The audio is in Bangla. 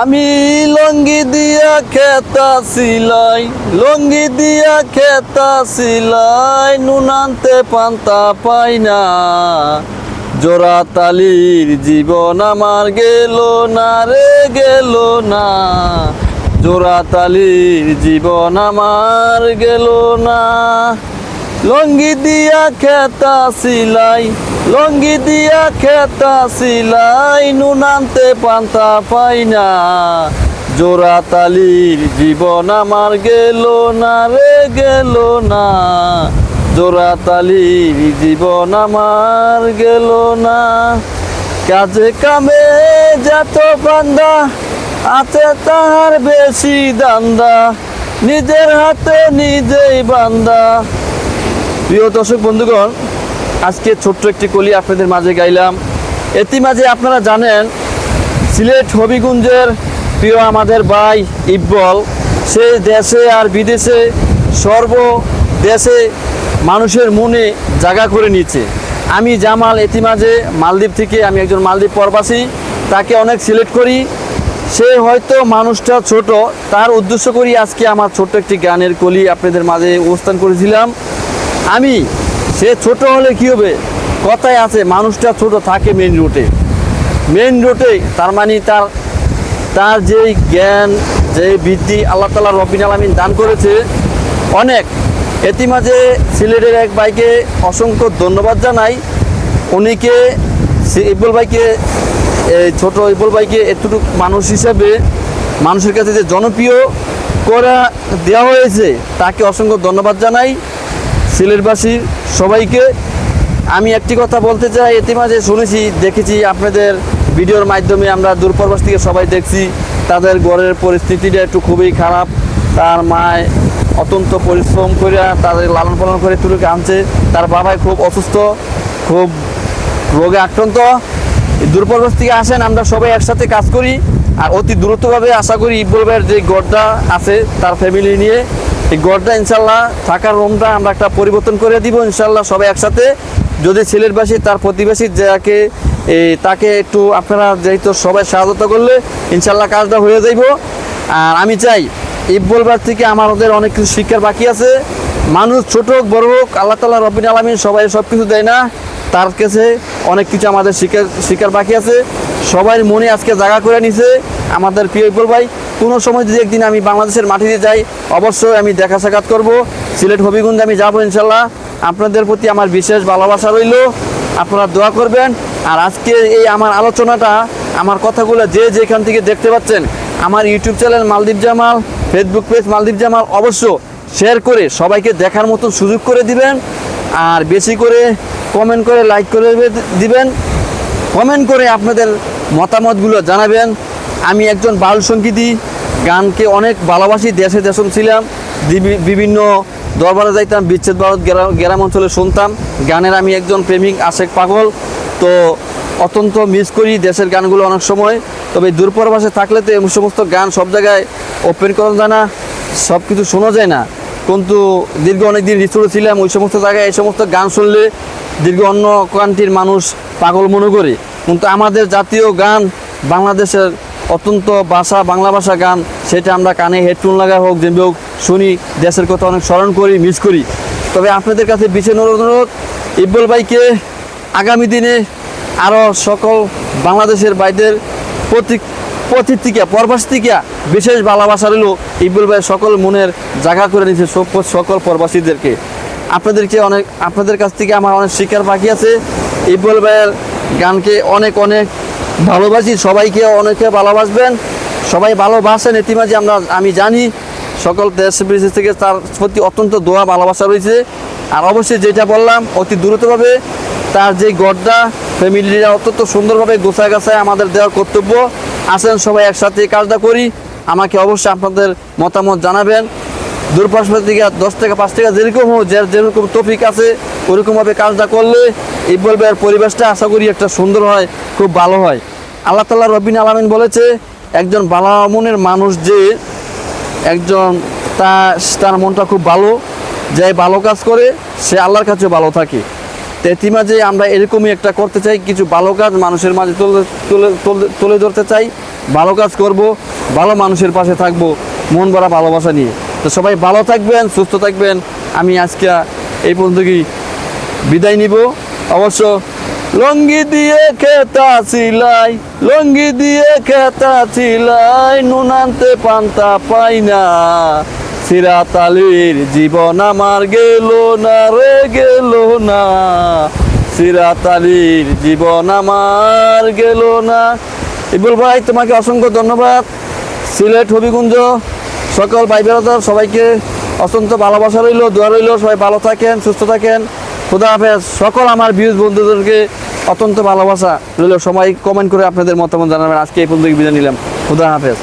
আমি লঙ্গি দিয়া খেতা সিলাই, লঙ্গি দিয়া খেতা সিলাই নুনান্তে পান্তা পাই না। জোড়া তালির জীবন আমার গেল না রে, গেল না। জোড়া তালির জীবন আমার গেল না। লঙ্গি দিয়া খেতা সিলাই, লঙ্গি দিয়া খেতা সিলাই নুনান্তে পান্তা পাই না। জোড়া তালির জীবন আমার গেল না রে, গেল না। জোড়া তালির জীবন আমার গেল না। কাজে কামে যত বান্দা আছে তাহার বেশি দান্দা, নিজের হাতে নিজেই বান্দা। প্রিয় দর্শক বন্ধুগণ, আজকে ছোট্ট একটি কলি আপনাদের মাঝে গাইলাম। এটি মাঝে আপনারা জানেন, সিলেট হবিগঞ্জের প্রিয় আমাদের ভাই ইকবল। সে দেশে আর বিদেশে সর্ব দেশে মানুষের মনে জায়গা করে নিচ্ছে আমি জামাল এটি মাঝে মালদ্বীপ থেকে, আমি একজন মালদ্বীপ প্রবাসী, তাকে অনেক সিলেক্ট করি। সে হয়তো মানুষটা ছোট, তার উদ্দেশ্য করি আজকে আমার ছোট্ট একটি গানের কলি আপনাদের মাঝে উপস্থান করেছিলাম। আমি, সে ছোট হলে কি হবে? কথায় আছে, মানুষটা ছোট থাকে মেন রুটে মেন রুটে তার মানে তার তার যেই জ্ঞান যে বৃদ্ধি আল্লাহ তালা রবিন আলমিন দান করেছে, অনেক। এটি মাঝে সিলেটের এক ভাইকে অসংখ্য ধন্যবাদ জানাই। উনিকে ইকবল ভাইকে এই ছোট ইবুল ভাইকে এতটুকু মানুষ হিসাবে, মানুষের কাছে যে জনপ্রিয় করা দেওয়া হয়েছে, তাকে অসংখ্য ধন্যবাদ জানাই। সিলেটবাসীর সবাইকে আমি একটি কথা বলতে চাই। ইতিমাঝে শুনেছি, দেখেছি আপনাদের ভিডিওর মাধ্যমে আমরা দূরপ্রবাস থেকে সবাই দেখছি, তাদের ঘরের পরিস্থিতিটা একটু খুবই খারাপ। তার মায় অত্যন্ত পরিশ্রম করে তাদের লালন পালন করে তুলুকে আনছে। তার বাবাই খুব অসুস্থ, খুব রোগে আক্রান্ত। দূরপ্রবাস থেকে আসেন, আমরা সবাই একসাথে কাজ করি। আর অতি দ্রুতভাবে আশা করি ইকবল ভাইয়ের যে গড়টা আছে, তার ফ্যামিলি নিয়ে এই গড়টা ইনশাল্লাহ থাকার রুমটা আমরা একটা পরিবর্তন করে দিব ইনশাল্লাহ সবাই একসাথে। যদি সিলেটবাসী তার প্রতিবেশী যাকে তাকে একটু আপনারা যেহেতু সবাই সাহায্য করলে ইনশাল্লাহ কাজটা হয়ে যাইব। আর আমি চাই ইকবল ভাই থেকে আমাদের অনেক কিছু শিক্ষার বাকি আছে। মানুষ ছোট হোক, বড় হোক, আল্লাহ তালা রবিন আলমিন সবাই সব কিছু দেয় না। তার কাছে অনেক কিছু আমাদের শিকার শিকার বাকি আছে। সবাই মনে আজকে জায়গা করে নিছে। আমাদের প্রিয় ইকবল ভাই কোনো সময় যদি একদিন আমি বাংলাদেশের মাটিতে যাই, অবশ্যই আমি দেখা সাক্ষাৎ করব। সিলেট হবিগঞ্জে আমি যাব ইনশাল্লাহ আপনাদের প্রতি আমার বিশেষ ভালোবাসা রইল। আপনারা দোয়া করবেন। আর আজকে এই আমার আলোচনাটা, আমার কথাগুলো যে যেখান থেকে দেখতে পাচ্ছেন, আমার YouTube channel Maldwip Jamal, Facebook page Maldwip Jamal অবশ্য শেয়ার করে সবাইকে দেখার মতো সুযোগ করে দিবেন। আর বেশি করে কমেন্ট করে লাইক করে দিবেন। কমেন্ট করে আপনাদের মতামতগুলো জানাবেন। আমি একজন বাউল সঙ্গীতই গানকে অনেক ভালোবাসি, দেশে দেশম ছিলাম বিভিন্ন দরবারে যাইতাম, বিচ্ছেদ ভারত গ্রাম অঞ্চলে শুনতাম। গানের আমি একজন প্রেমিক আশেক পাগল, তো অত্যন্ত মিস করি দেশের গানগুলো অনেক সময়। তবে দূরপ্রবাসে থাকলে তো এই সমস্ত গান সব জায়গায় ওপেন করা যায় না সব কিছু শোনা যায় না। কিন্তু দীর্ঘ অনেক দিন রিসোর্টে ছিলাম, ওই সমস্ত জায়গায় এই সমস্ত গান শুনলে দীর্ঘ অন্য কান্ট্রির মানুষ পাগল মনে করে। কিন্তু আমাদের জাতীয় গান বাংলাদেশের অত্যন্ত ভাষা বাংলা ভাষা গান, সেটা আমরা কানে হেডফোন লাগা হোক যেমনি হোক, শুনি, দেশের কথা অনেক স্মরণ করি মিস করি। তবে আপনাদের কাছে বিশেষ অনুরোধ ইকবল ভাইকে আগামী দিনে আরও সকল বাংলাদেশের বাইদের প্রতি পথির থেকে পরবাস থেকে বিশেষ ভালোবাসা রইল ইকবুল ভাই সকল মনের জায়গা করে সব- সকল পরবাসীদেরকে। আপনাদেরকে অনেক আপনাদের কাছ থেকে আমার অনেক শিকার বাকি আছে। ইকবুল ভাইয়ের গানকে অনেক অনেক ভালোবাসি, সবাইকে অনেকে ভালোবাসবেন, সবাই ভালোবাসেন ইতিমাঝে আমরা, আমি জানি সকল দেশ বিদেশ থেকে তার প্রতি অত্যন্ত দোয়া, ভালোবাসা রয়েছে। আর অবশ্যই যেটা বললাম, অতি দ্রুতভাবে তার যে গড্ডা, ফ্যামিলিরা অত্যন্ত সুন্দরভাবে গোছায় গাছায় আমাদের দেওয়ার কর্তব্য। আসেন সবাই একসাথে কাজটা করি। আমাকে অবশ্যই আপনাদের মতামত জানাবেন। দূরপাশ থেকে দশ টাকা, পাঁচ টাকা যেরকম হোক, যার যেরকম টপিক আছে, ওরকমভাবে কাজটা করলে ইকবল ভাইয়ের পরিবেশটা আশা করি একটা সুন্দর হয়, খুব ভালো হয়। আল্লাহ তাল্লাহ রবিন আলমিন বলেছে, একজন বালামনের মানুষ যে একজন তা, তার মনটা খুব ভালো, যে ভালো কাজ করে, সে আল্লাহর কাছে ভালো থাকে। তো এটি মাঝে আমরা এরকমই একটা করতে চাই, কিছু ভালো কাজ মানুষের মাঝে তুলে তুলে, তুলে- তুলে ধরতে চাই, ভালো কাজ করব, ভালো মানুষের পাশে থাকব, মন ভরা ভালোবাসা নিয়ে। তো সবাই ভালো থাকবেন, সুস্থ থাকবেন, আমি আজকে এই পর্যন্ত বিদায় নিব। অবশ্য লঙ্গি দিয়ে খেতা ছিলাই লঙ্গি দিয়ে খেতা ছিলাই নুনান্তে পান্তা পাই না। সিরাতালির জীবন আমার গেল না রে, গেল না। সিরাতালির জীবন আমার গেল না। ইবুল ভাই, তোমাকে অসংখ্য ধন্যবাদ। সিলেট হবিগঞ্জ, সকল ভাই সবাইকে অত্যন্ত ভালোবাসা রইল, দোয়া রইল, সবাই ভালো থাকেন, সুস্থ থাকেন। খুদা হাফেজ, সকল আমার ভিউজ বন্ধুদেরকে অত্যন্ত ভালোবাসা রইল। সময় কমেন্ট করে আপনাদের মতামত জানাবেন। আজকে এই পর্যন্ত বিদায় নিলাম। খুদা হাফেজ।